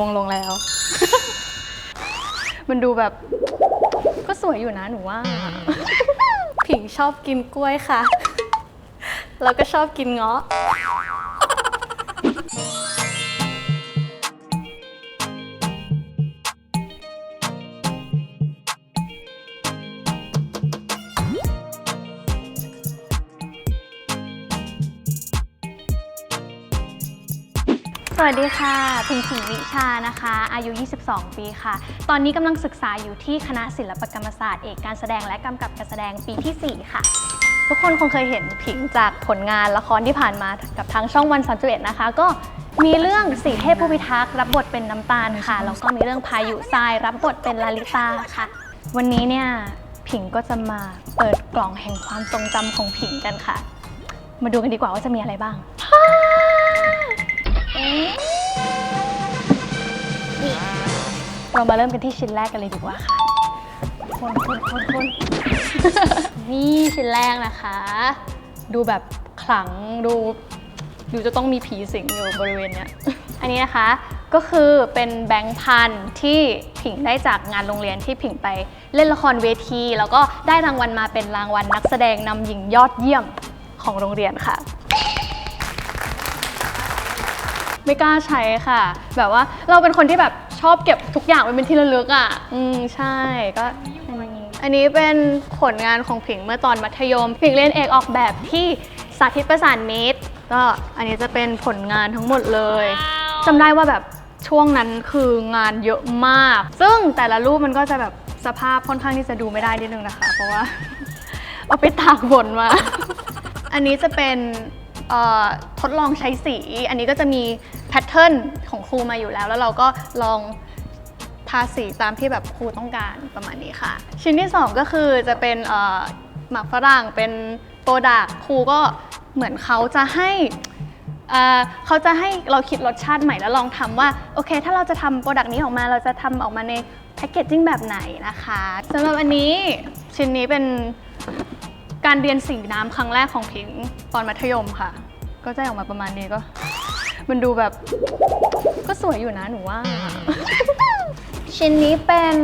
มงลงแล้ว มันดูแบบ ก็สวยอยู่นะหนูว่า ผิงชอบกินกล้วยค่ะ แล้วก็ชอบกินเงาะ สวัสดีค่ะพิงผิงนิชานะคะ อายุ 22 ปีค่ะ ตอนนี้กำลังศึกษาอยู่ที่คณะศิลปกรรมศาสตร์เอกการแสดงและกำกับการแสดงปีที่ 4 ค่ะ ทุกคนคงเคยเห็นผิงจากผลงานละครที่ผ่านมากับทางช่องวันสามเอนะคะ ก็มีเรื่องสีเทพผู้พิทักษ์รับบทเป็นน้ำตาลค่ะ แล้วก็มีเรื่องพายุทรายรับบทเป็นลาลิตาค่ะ วันนี้เนี่ยผิงก็จะมาเปิดกล่องแห่งความทรงจำของผิงกันค่ะ มาดูกันดีกว่าว่าจะมีอะไรบ้าง เรามาเริ่มกันที่ชิ้นแรกกันเลยดีกว่าค่ะคนคนคนคนนี่ชิ้นแรกนะคะ ดูแบบขลังดูดูจะต้องมีผีสิงอยู่บริเวณเนี้ย อันนี้นะคะก็คือเป็นแบงค์พันที่ผิงได้จากงานโรงเรียนที่ผิงไปเล่นละครเวที แล้วก็ได้รางวัลมาเป็นรางวัลนักแสดงนำหญิงยอดเยี่ยมของโรงเรียนค่ะ ไม่กล้าใช้ค่ะ แบบว่าเราเป็นคนที่แบบชอบเก็บทุกอย่างไว้เป็นที่ระลึกอะ อืมใช่ก็อันนี้อันนี้เป็นผลงานของผิงเมื่อตอนมัธยม ผิงเรียนเอกออกแบบที่สาธิตประสานมิตรก็อันนี้จะเป็นผลงานทั้งหมดเลยจำได้ว่าแบบช่วงนั้นคืองานเยอะมาก ซึ่งแต่ละรูปมันก็จะแบบสภาพค่อนข้างที่จะดูไม่ได้นิดนึงนะคะ เพราะว่า เอาไปตากฝนมา อันนี้จะเป็นเอ่อ ทดลองใช้สี อันนี้ก็จะมีแพทเทิร์นของครูมาอยู่แล้ว แล้วเราก็ลองทาสีตามที่แบบครูต้องการประมาณนี้ค่ะ ชิ้นที่ 2 ก็คือจะเป็นหมักฝรั่งเป็นโปรดักครูก็เหมือนเขาจะให้เอ่อเขาจะให้เราคิดรสชาติใหม่แล้วลองทำว่า โอเค ถ้าเราจะทำโปรดักต์นี้ออกมาเราจะทำออกมาในแพคเกจจิ้งแบบไหนนะคะสำหรับอันนี้ชิ้นนี้เป็นการเรียนสีน้ำครั้งแรกของพิงตอนมัธยมค่ะ ก็จะออกมาประมาณนี้ก็ มันดูแบบ ก็สวยอยู่นะหนูว่า ชิ้นนี้เป็น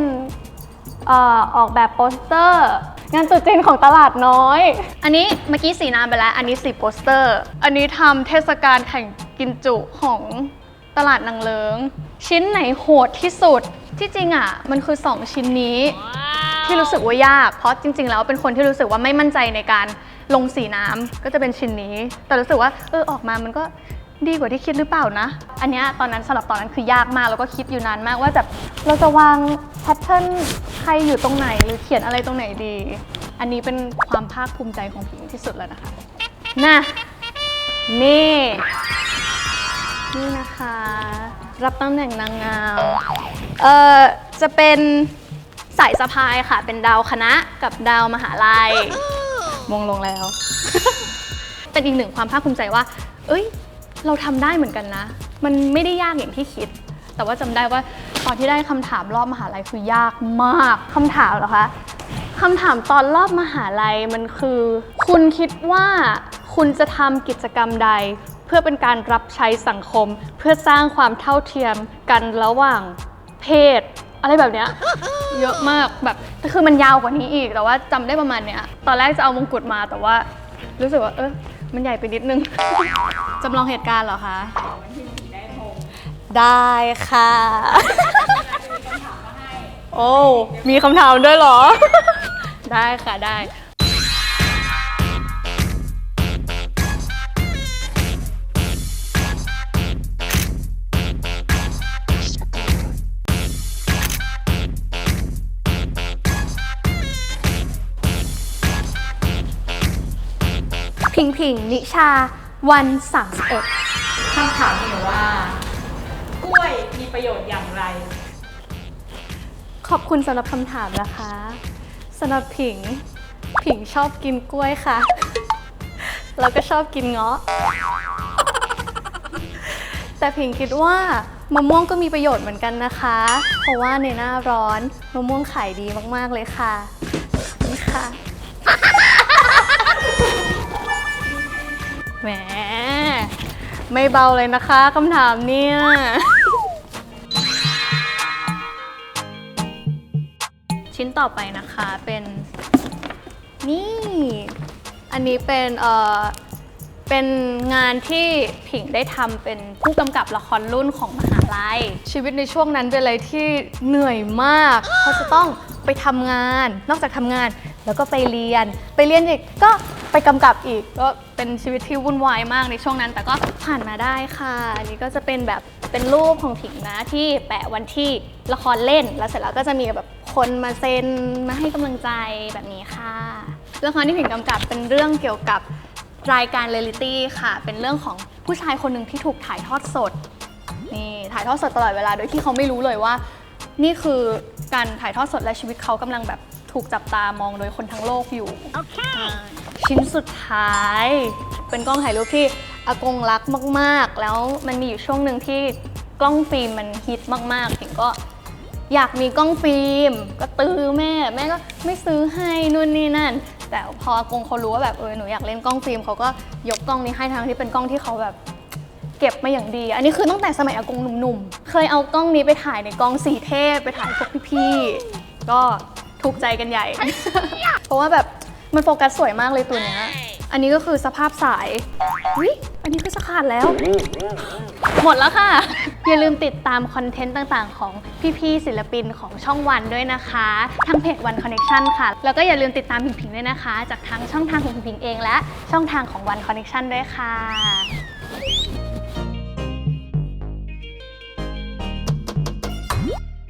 เอ่อออกแบบโปสเตอร์ งานตรุษจีนของตลาดน้อย อันนี้เมื่อกี้สีน้ำไปแล้ว อันนี้สีโปสเตอร์ อันนี้ทำเทศกาลแข่งกินจุของตลาดนางเลิง ชิ้นไหนโหดที่สุดที่จริงอะ มันคือ 2 ชิ้นนี้ ที่รู้สึกว่ายาก เพราะจริง ๆ แล้วเป็นคนที่รู้สึกว่าไม่มั่นใจในการ ลงสีน้ำก็จะเป็นชิ้นนี้ แต่รู้สึกว่าเออออกมามันก็ดีกว่าที่คิดหรือเปล่านะ อันนี้ตอนนั้นสำหรับตอนนั้นคือยากมากแล้วก็คิดอยู่นานมากว่าแบบเราจะวางแพทเทิร์นใครอยู่ตรงไหนหรือเขียนอะไรตรงไหนดี อันนี้เป็นความภาคภูมิใจของผิงที่สุดแล้วนะคะน่ะนี่นี่นะคะ รับตำแหน่งนางงามเอ่อจะเป็นสายสะพายค่ะเป็นดาวคณะกับดาวมหาลัย มงลงแล้ว เป็นอีกหนึ่งความภาคภูมิใจว่า เอ้ย เราทำได้เหมือนกันนะ มันไม่ได้ยากอย่างที่คิด แต่ว่าจำได้ว่าตอนที่ได้คำถามรอบมหาลัยคือยากมากคำถามเหรอคะคำถามตอนรอบมหาลัยมันคือ คุณคิดว่าคุณจะทำกิจกรรมใด เพื่อเป็นการรับใช้สังคม เพื่อสร้างความเท่าเทียมกันระหว่างเพศ อะไรแบบเนี้ยเยอะมากแบบแต่คือมันยาวกว่านี้อีกแต่ว่าจำได้ประมาณเนี้ยตอนแรกจะเอามงกุฎมาแต่ว่า รู้สึกว่าเออมันใหญ่ไปนิดนึง จำลองเหตุการณ์เหรอคะ ได้ค่ะ โอ้ มีคำถามด้วยเหรอ ได้ค่ะได้ พิงพิงนิชาวันสามสิบเอ็ดคำถามมีอยู่ว่า กล้วยมีประโยชน์อย่างไร ขอบคุณสำหรับคำถามนะคะสำหรับผิง ผิงชอบกินกล้วยค่ะ แล้วก็ชอบกินเงาะ แต่ผิงคิดว่ามะม่วงก็มีประโยชน์เหมือนกันนะคะ เพราะว่าในหน้าร้อนมะม่วงขายดีมากๆเลยค่ะ ไม่เบาเลยนะคะคำถามเนี่ย ชิ้นต่อไปนะคะเป็น นี่ อันนี้เป็นเออเป็นงานที่ผิงได้ทำเป็นผู้กำกับละครรุ่นของมหาลัย ชีวิตในช่วงนั้นเป็นอะไรที่เหนื่อยมากเขาจะต้องไปทำงาน นอกจากทำงานแล้วก็ไปเรียน ไปเรียนอีกก็ ไปกำกับอีกก็เป็นชีวิตที่วุ่นวายมากในช่วงนั้น แต่ก็ผ่านมาได้ค่ะ อันนี้ก็จะเป็นแบบเป็นรูปของผิงนะที่แปะวันที่ละครเล่น แล้วเสร็จแล้วก็จะมีแบบคนมาเซ็นมาให้กำลังใจแบบนี้ค่ะละครที่ผิงกำกับเป็นเรื่องเกี่ยวกับรายการเรียลิตี้ค่ะ เป็นเรื่องของผู้ชายคนหนึ่งที่ถูกถ่ายทอดสดนี่ถ่ายทอดสดตลอดเวลาโดยที่เขาไม่รู้เลยว่า นี่คือการถ่ายทอดสดและชีวิตเขากำลังแบบ ถูกจับตามองโดยคนทั้งโลกอยู่อ่าชิ้นสุดท้าย เป็นกล้องถ่ายรูปที่อากงรักมากๆ แล้วมันมีอยู่ช่วงหนึ่งที่กล้องฟิล์มมันฮิตมากๆถึงก็อยากมีกล้องฟิล์ม ก็ตื้อแม่ แม่ก็ไม่ซื้อให้นู่นนี่นั่น แต่พออากงเขารู้ว่าแบบเออหนูอยากเล่นกล้องฟิล์มเขาก็ยกกล้องนี้ให้ทางที่เป็นกล้องที่เขาแบบเก็บมาอย่างดี อันนี้คือตั้งแต่สมัยอากงหนุ่มๆ เคยเอากล้องนี้ไปถ่ายในกองสีเทพไปถ่ายพวกพี่ๆ ก็ ถูกใจกันใหญ่ เพราะว่าแบบมันโฟกัสสวยมากเลยตัวเนี้ย อันนี้ก็คือสภาพสายวิอันนี้คือสะขาดแล้ว หมดแล้วค่ะ อย่าลืมติดตามคอนเทนต์ต่างๆ ของพี่ๆศิลปินของช่องวันด้วยนะคะทางเพจ One Connection ค่ะ แล้วก็อย่าลืมติดตามผิงๆด้วยนะคะ จากทั้งช่องทางของผิงๆเองและช่องทางของ One Connection ด้วยค่ะ